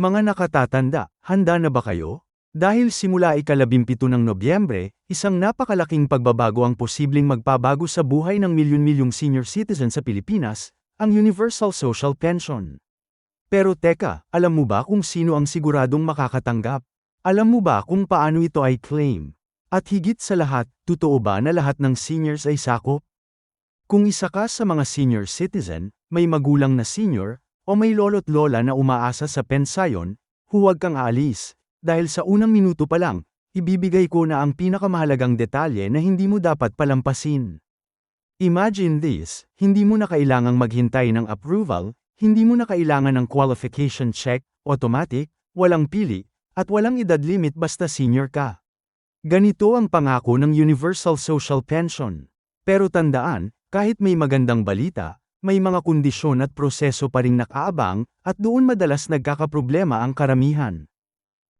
Mga nakatatanda, handa na ba kayo? Dahil simula ikalabimpito ng Nobyembre, isang napakalaking pagbabago ang posibleng magpabago sa buhay ng milyon-milyong senior citizen sa Pilipinas, ang Universal Social Pension. Pero teka, alam mo ba kung sino ang siguradong makakatanggap? Alam mo ba kung paano ito ay claim? At higit sa lahat, totoo ba na lahat ng seniors ay sakop? Kung isa ka sa mga senior citizen, may magulang na senior, o may lolo't lola na umaasa sa pensayon, huwag kang aalis, dahil sa unang minuto pa lang, ibibigay ko na ang pinakamahalagang detalye na hindi mo dapat palampasin. Imagine this, hindi mo na kailangang maghintay ng approval, hindi mo na kailangan ng qualification check, automatic, walang pili, at walang edad limit basta senior ka. Ganito ang pangako ng Universal Social Pension. Pero tandaan, kahit may magandang balita, may mga kondisyon at proseso pa ring nakaabang, at doon madalas nagkakaproblema ang karamihan.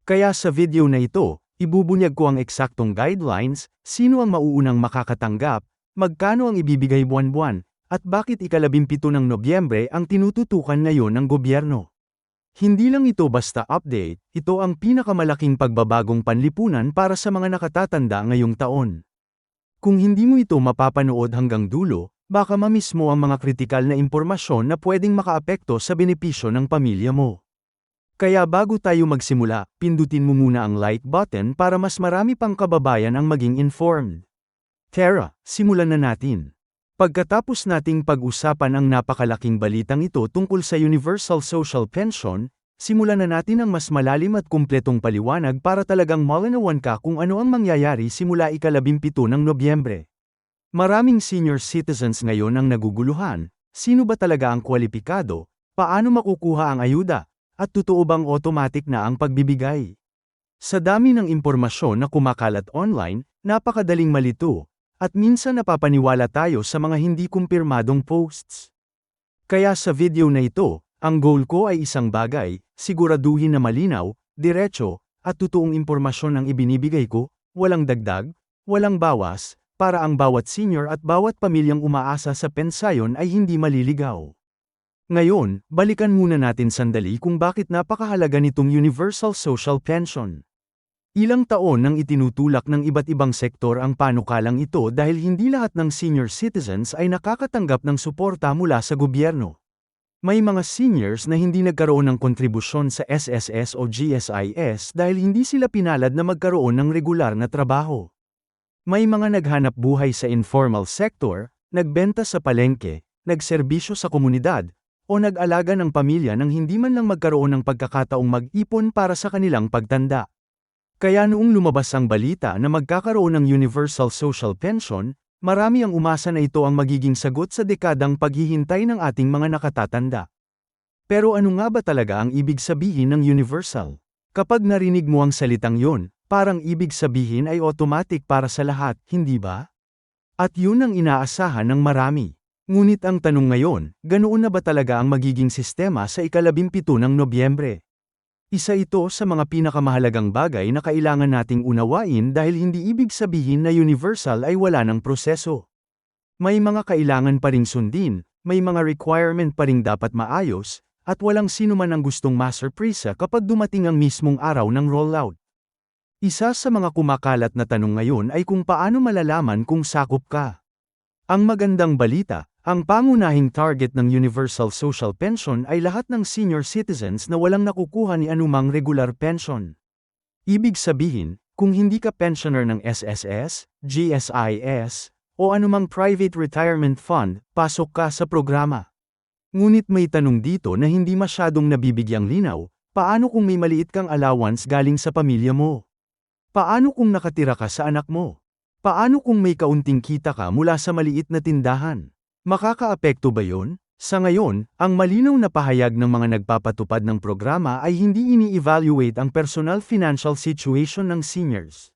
Kaya sa video na ito, ibubunyag ko ang eksaktong guidelines, sino ang mauunang makakatanggap, magkano ang ibibigay buwan-buwan, at bakit ikalabimpito ng Nobyembre ang tinututukan ngayon ng gobyerno. Hindi lang ito basta update, ito ang pinakamalaking pagbabagong panlipunan para sa mga nakatatanda ngayong taon. Kung hindi mo ito mapapanood hanggang dulo, baka mamiss mo ang mga kritikal na impormasyon na pwedeng makaapekto sa benepisyo ng pamilya mo. Kaya bago tayo magsimula, pindutin mo muna ang like button para mas marami pang kababayan ang maging informed. Tara, simulan na natin. Pagkatapos nating pag-usapan ang napakalaking balitang ito tungkol sa Universal Social Pension, simulan na natin ang mas malalim at kumpletong paliwanag para talagang malinawan ka kung ano ang mangyayari simula ikalabimpito ng Nobyembre. Maraming senior citizens ngayon ang naguguluhan, sino ba talaga ang kwalipikado, paano makukuha ang ayuda, at totoo bang automatic na ang pagbibigay? Sa dami ng impormasyon na kumakalat online, napakadaling malito, at minsan napapaniwala tayo sa mga hindi kumpirmadong posts. Kaya sa video na ito, ang goal ko ay isang bagay, siguraduhin na malinaw, diretso, at totoong impormasyon ang ibinibigay ko, walang dagdag, walang bawas, para ang bawat senior at bawat pamilyang umaasa sa pensayon ay hindi maliligaw. Ngayon, balikan muna natin sandali kung bakit napakahalaga nitong Universal Social Pension. Ilang taon nang itinutulak ng iba't ibang sektor ang panukalang ito dahil hindi lahat ng senior citizens ay nakakatanggap ng suporta mula sa gobyerno. May mga seniors na hindi nagkaroon ng kontribusyon sa SSS o GSIS dahil hindi sila pinalad na magkaroon ng regular na trabaho. May mga naghanap buhay sa informal sector, nagbenta sa palengke, nagserbisyo sa komunidad, o nag-alaga ng pamilya nang hindi man lang magkaroon ng pagkakataong mag-ipon para sa kanilang pagtanda. Kaya noong lumabas ang balita na magkakaroon ng Universal Social Pension, marami ang umasa na ito ang magiging sagot sa dekadang paghihintay ng ating mga nakatatanda. Pero ano nga ba talaga ang ibig sabihin ng universal? Kapag narinig mo ang salitang yon, parang ibig sabihin ay automatic para sa lahat, hindi ba? At yun ang inaasahan ng marami. Ngunit ang tanong ngayon, ganoon na ba talaga ang magiging sistema sa ikalabimpito ng Nobyembre? Isa ito sa mga pinakamahalagang bagay na kailangan nating unawain dahil hindi ibig sabihin na universal ay wala ng proseso. May mga kailangan pa ring sundin, may mga requirement pa ring dapat maayos, at walang sino man ang gustong masurpresa kapag dumating ang mismong araw ng rollout. Isa sa mga kumakalat na tanong ngayon ay kung paano malalaman kung sakop ka. Ang magandang balita, ang pangunahing target ng Universal Social Pension ay lahat ng senior citizens na walang nakukuha ni anumang regular pension. Ibig sabihin, kung hindi ka pensioner ng SSS, GSIS, o anumang private retirement fund, pasok ka sa programa. Ngunit may tanong dito na hindi masyadong nabibigyang linaw, paano kung may maliit kang allowance galing sa pamilya mo? Paano kung nakatira ka sa anak mo? Paano kung may kaunting kita ka mula sa maliit na tindahan? Makakaapekto ba yon? Sa ngayon, ang malinaw na pahayag ng mga nagpapatupad ng programa ay hindi ini-evaluate ang personal financial situation ng seniors.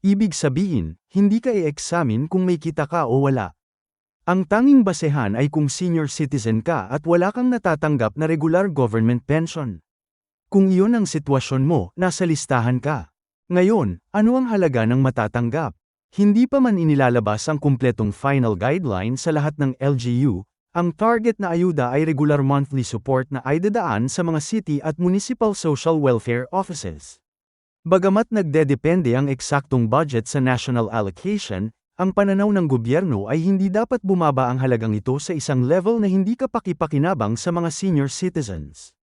Ibig sabihin, hindi ka i-examine kung may kita ka o wala. Ang tanging basehan ay kung senior citizen ka at wala kang natatanggap na regular government pension. Kung iyon ang sitwasyon mo, nasa listahan ka. Ngayon, ano ang halaga ng matatanggap? Hindi pa man inilalabas ang kumpletong final guideline sa lahat ng LGU, Ang target na ayuda ay regular monthly support na ay dadaan sa mga city at municipal social welfare offices. Bagamat nagdedepende ang eksaktong budget sa national allocation, ang pananaw ng gobyerno ay hindi dapat bumaba ang halagang ito sa isang level na hindi kapakipakinabang sa mga senior citizens.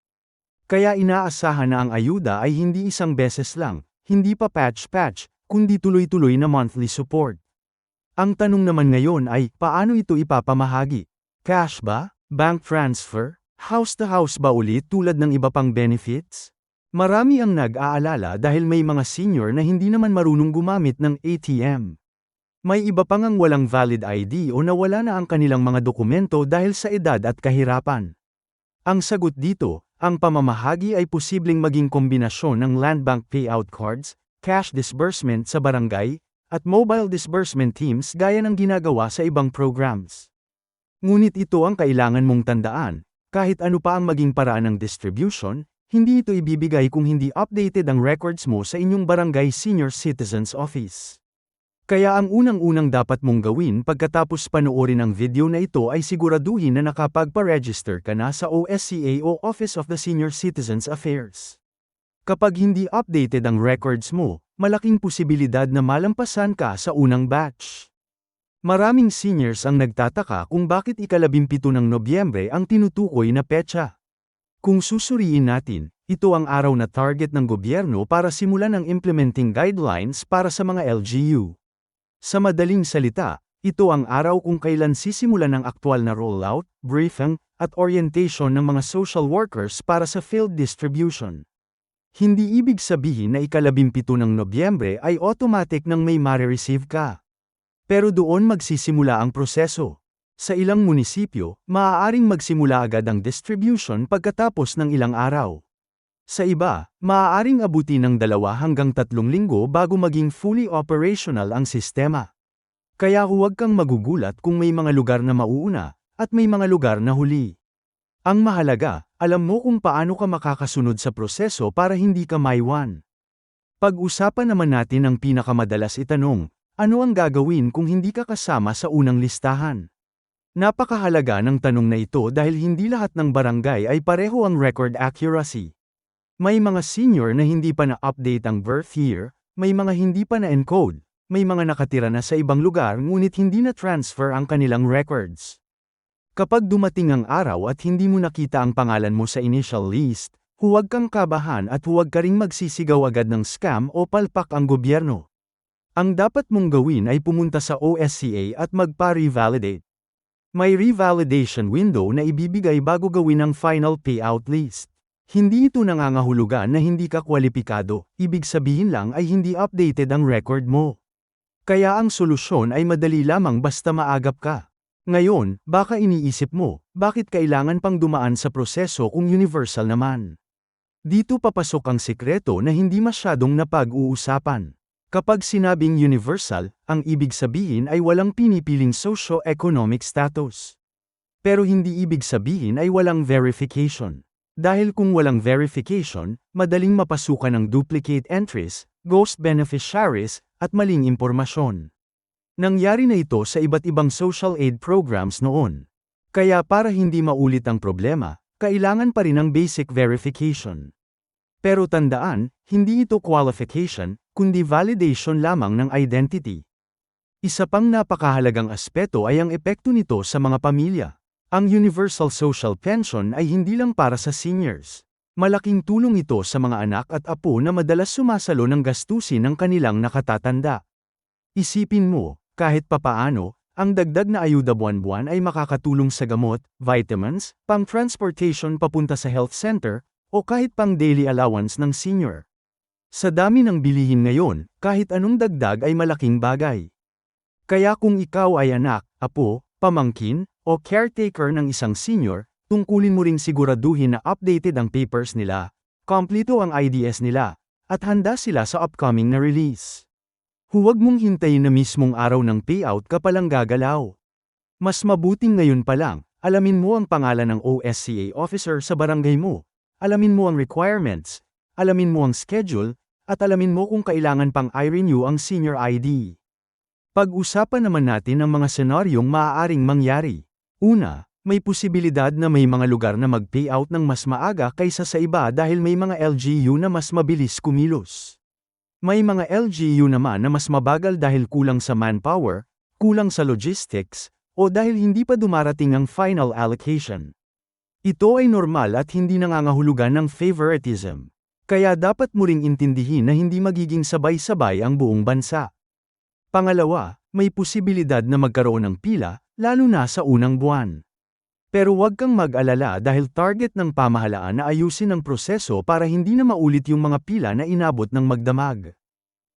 Kaya inaasahan na ang ayuda ay hindi isang beses lang, hindi pa patch-patch, kundi tuloy-tuloy na monthly support. Ang tanong naman ngayon ay, paano ito ipapamahagi? Cash ba? Bank transfer? House-to-house ba ulit tulad ng iba pang benefits? Marami ang nag-aalala dahil may mga senior na hindi naman marunong gumamit ng ATM. May iba pang ang walang valid ID o nawala na ang kanilang mga dokumento dahil sa edad at kahirapan. Ang sagot dito, ang pamamahagi ay posibleng maging kombinasyon ng land bank payout cards, cash disbursement sa barangay, at mobile disbursement teams gaya ng ginagawa sa ibang programs. Ngunit ito ang kailangan mong tandaan, kahit ano pa ang maging paraan ng distribution, hindi ito ibibigay kung hindi updated ang records mo sa inyong barangay senior citizens office. Kaya ang unang-unang dapat mong gawin pagkatapos panoorin ang video na ito ay siguraduhin na nakapagpa-register ka na sa OSCA o Office of the Senior Citizens Affairs. Kapag hindi updated ang records mo, malaking posibilidad na malampasan ka sa unang batch. Maraming seniors ang nagtataka kung bakit ikalabimpito ng Nobyembre ang tinutukoy na petsa. Kung susuriin natin, ito ang araw na target ng gobyerno para simulan ang implementing guidelines para sa mga LGU. Sa madaling salita, ito ang araw kung kailan sisimulan ang aktwal na rollout, briefing, at orientation ng mga social workers para sa field distribution. Hindi ibig sabihin na ikalabimpito ng Nobyembre ay automatic nang may mare-receive ka. Pero doon magsisimula ang proseso. Sa ilang munisipyo, maaaring magsimula agad ang distribution pagkatapos ng ilang araw. Sa iba, maaaring abuti ng dalawa hanggang tatlong linggo bago maging fully operational ang sistema. Kaya huwag kang magugulat kung may mga lugar na mauuna, at may mga lugar na huli. Ang mahalaga, alam mo kung paano ka makakasunod sa proseso para hindi ka maiwan. Pag-usapan naman natin ang pinakamadalas itanong, ano ang gagawin kung hindi ka kasama sa unang listahan? Napakahalaga ng tanong na ito dahil hindi lahat ng barangay ay pareho ang record accuracy. May mga senior na hindi pa na-update ang birth year, may mga hindi pa na-encode, may mga nakatira na sa ibang lugar ngunit hindi na-transfer ang kanilang records. Kapag dumating ang araw at hindi mo nakita ang pangalan mo sa initial list, huwag kang kabahan at huwag ka ring magsisigaw agad ng scam o palpak ang gobyerno. Ang dapat mong gawin ay pumunta sa OSCA at magpa-revalidate. May revalidation window na ibibigay bago gawin ang final payout list. Hindi ito nangangahulugan na hindi ka kwalipikado, ibig sabihin lang ay hindi updated ang record mo. Kaya ang solusyon ay madali lamang basta maagap ka. Ngayon, baka iniisip mo, bakit kailangan pang dumaan sa proseso kung universal naman? Dito papasok ang sikreto na hindi masyadong napag-uusapan. Kapag sinabing universal, ang ibig sabihin ay walang pinipiling socio-economic status. Pero hindi ibig sabihin ay walang verification. Dahil kung walang verification, madaling mapasukan ng duplicate entries, ghost beneficiaries, at maling impormasyon. Nangyari na ito sa iba't ibang social aid programs noon. Kaya para hindi maulit ang problema, kailangan pa rin ng basic verification. Pero tandaan, hindi ito qualification, kundi validation lamang ng identity. Isa pang napakahalagang aspeto ay ang epekto nito sa mga pamilya. Ang Universal Social Pension ay hindi lang para sa seniors. Malaking tulong ito sa mga anak at apo na madalas sumasalo ng gastusin ng kanilang nakatatanda. Isipin mo, kahit papaano, ang dagdag na ayuda buwan-buwan ay makakatulong sa gamot, vitamins, pang-transportation papunta sa health center, o kahit pang daily allowance ng senior. Sa dami ng bilihin ngayon, kahit anong dagdag ay malaking bagay. Kaya kung ikaw ay anak, apo, pamangkin, o caretaker ng isang senior, tungkulin mo ring siguraduhin na updated ang papers nila, kompleto ang IDS nila, at handa sila sa upcoming na release. Huwag mong hintayin na mismong araw ng payout ka palang gagalaw. Mas mabuting ngayon pa lang, alamin mo ang pangalan ng OSCA officer sa barangay mo, alamin mo ang requirements, alamin mo ang schedule, at alamin mo kung kailangan pang i-renew ang senior ID. Pag-usapan naman natin ang mga senaryong maaaring mangyari. Una, May posibilidad na may mga lugar na mag-payout ng mas maaga kaysa sa iba dahil may mga LGU na mas mabilis kumilos. May mga LGU naman na mas mabagal dahil kulang sa manpower, kulang sa logistics, o dahil hindi pa dumarating ang final allocation. Ito ay normal at hindi nangangahulugan ng favoritism. Kaya dapat mo ring intindihin na hindi magiging sabay-sabay ang buong bansa. Pangalawa, may posibilidad na magkaroon ng pila, lalo na sa unang buwan. Pero huwag kang mag-alala dahil target ng pamahalaan na ayusin ang proseso para hindi na maulit yung mga pila na inabot ng magdamag.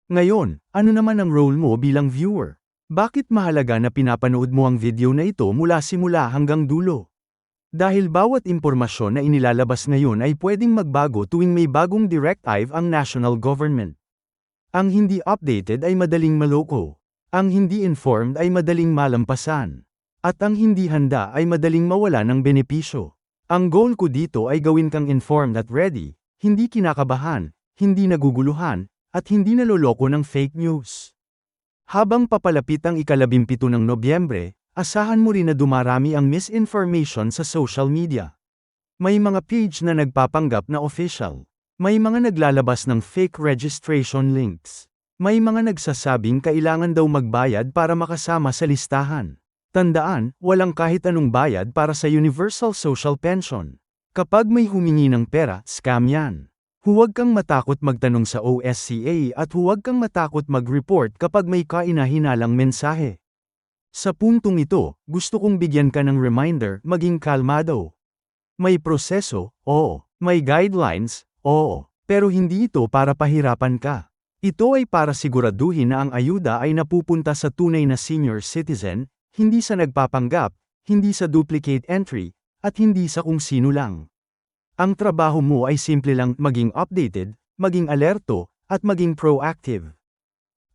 Ngayon, ano naman ang role mo bilang viewer? Bakit mahalaga na pinapanood mo ang video na ito mula simula hanggang dulo? Dahil bawat impormasyon na inilalabas ngayon ay pwedeng magbago tuwing may bagong directive ang national government. Ang hindi updated ay madaling maloko. Ang hindi informed ay madaling malampasan. At ang hindi handa ay madaling mawala ng benepisyo. Ang goal ko dito ay gawin kang informed at ready, hindi kinakabahan, hindi naguguluhan, at hindi naloloko ng fake news. Habang papalapit ang ikalabimpito ng Nobyembre, asahan mo rin na dumarami ang misinformation sa social media. May mga page na nagpapanggap na official. May mga naglalabas ng fake registration links. May mga nagsasabing kailangan daw magbayad para makasama sa listahan. Tandaan, walang kahit anong bayad para sa Universal Social Pension. Kapag may humingi ng pera, scam yan. Huwag kang matakot magtanong sa OSCA at huwag kang matakot mag-report kapag may kainahinalang mensahe. Sa puntong ito, gusto kong bigyan ka ng reminder, maging kalmado. May proseso, oo. May guidelines, oo. Pero hindi ito para pahirapan ka. Ito ay para siguraduhin na ang ayuda ay napupunta sa tunay na senior citizen, hindi sa nagpapanggap, hindi sa duplicate entry, at hindi sa kung sino lang. Ang trabaho mo ay simple lang maging updated, maging alerto, at maging proactive.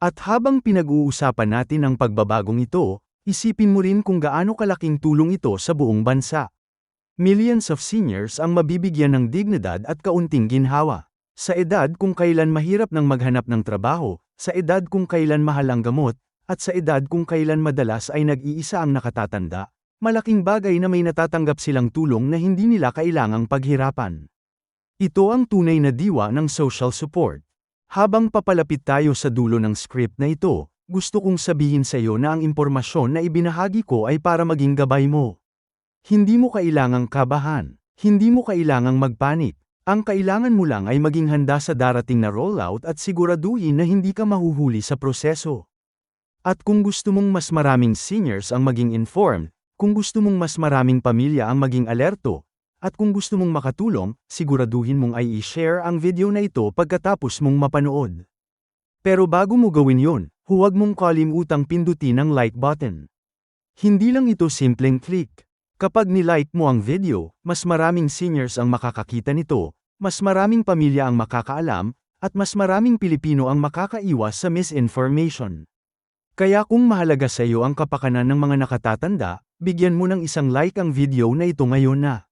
At habang pinag-uusapan natin ang pagbabagong ito, isipin mo rin kung gaano kalaking tulong ito sa buong bansa. Millions of seniors ang mabibigyan ng dignidad at kaunting ginhawa. Sa edad kung kailan mahirap nang maghanap ng trabaho, sa edad kung kailan mahal ang gamot, at sa edad kung kailan madalas ay nag-iisa ang nakatatanda, Malaking bagay na may natatanggap silang tulong na hindi nila kailangang paghirapan. Ito ang tunay na diwa ng social support. Habang papalapit tayo sa dulo ng script na ito, gusto kong sabihin sa iyo na ang impormasyon na ibinahagi ko ay para maging gabay mo. Hindi mo kailangang kabahan. Hindi mo kailangang magpanik. Ang kailangan mo lang ay maging handa sa darating na rollout at siguraduhin na hindi ka mahuhuli sa proseso. At kung gusto mong mas maraming seniors ang maging informed, kung gusto mong mas maraming pamilya ang maging alerto, at kung gusto mong makatulong, siguraduhin mong ay i-share ang video na ito pagkatapos mong mapanood. Pero bago mo gawin yon, huwag mong kalimutang pindutin ang like button. Hindi lang ito simpleng click. Kapag ni-like mo ang video, mas maraming seniors ang makakakita nito, mas maraming pamilya ang makakaalam, at mas maraming Pilipino ang makakaiwas sa misinformation. Kaya kung mahalaga sa iyo ang kapakanan ng mga nakatatanda, bigyan mo ng isang like ang video na ito ngayon na.